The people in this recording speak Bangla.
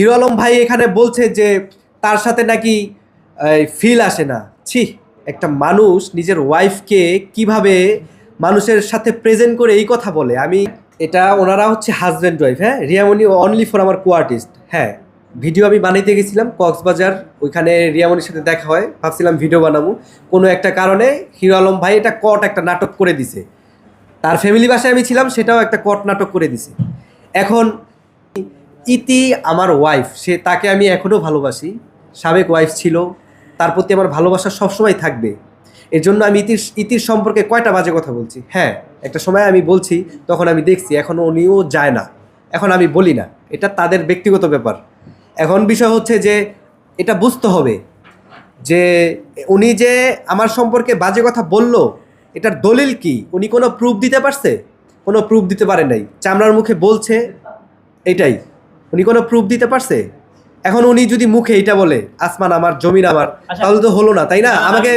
হিরো আলম ভাই এখানে বলছে যে তার সাথে নাকি ফিল আসে না। ছি, একটা মানুষ নিজের ওয়াইফকে কীভাবে মানুষের সাথে প্রেজেন্ট করে এই কথা বলে? আমি, এটা ওনারা হচ্ছে হাজব্যান্ড ওয়াইফ হ্যাঁ? রিয়ামণি অনলি ফর আমার কোয়ার্টিস্ট হ্যাঁ। ভিডিও আমি বানাইতে গেছিলাম, কক্সবাজার, ওইখানে রিয়ামনির সাথে দেখা হয়। ভাবছিলাম ভিডিও বানাবো। কোনো একটা কারণে হিরো আলম ভাই এটা কট একটা নাটক করে দিছে। তার ফ্যামিলি বাসায় আমি ছিলাম, সেটাও একটা কট নাটক করে দিছে। এখন ইতি আমার ওয়াইফ সে তাকে আমি এখনও ভালোবাসি। সাবেক ওয়াইফ ছিল, তার প্রতি আমার ভালোবাসা সবসময় থাকবে। এর জন্য আমি ইতির ইতির সম্পর্কে কয়টা বাজে কথা বলছি? হ্যাঁ একটা সময় আমি বলছি, তখন আমি দেখছি, এখন উনিও যায় না। এখন আমি বলি না, এটা তাদের ব্যক্তিগত ব্যাপার। এখন বিষয় হচ্ছে যে, এটা বুঝতে হবে যে, উনি যে আমার সম্পর্কে বাজে কথা বলল, এটার দলিল কি? উনি কোনো প্রুফ দিতে পারছে? কোনো প্রুফ দিতে পারে নাই। চামড়ার মুখে বলছে, এটাই। উনি কোনো প্রুফ দিতে পারছে এখন উনি যদি মুখে এটা বলে আসমান আমার জমিন আমার আচ্ছা। তাহলে তো হলো না তাই না না, আমাকে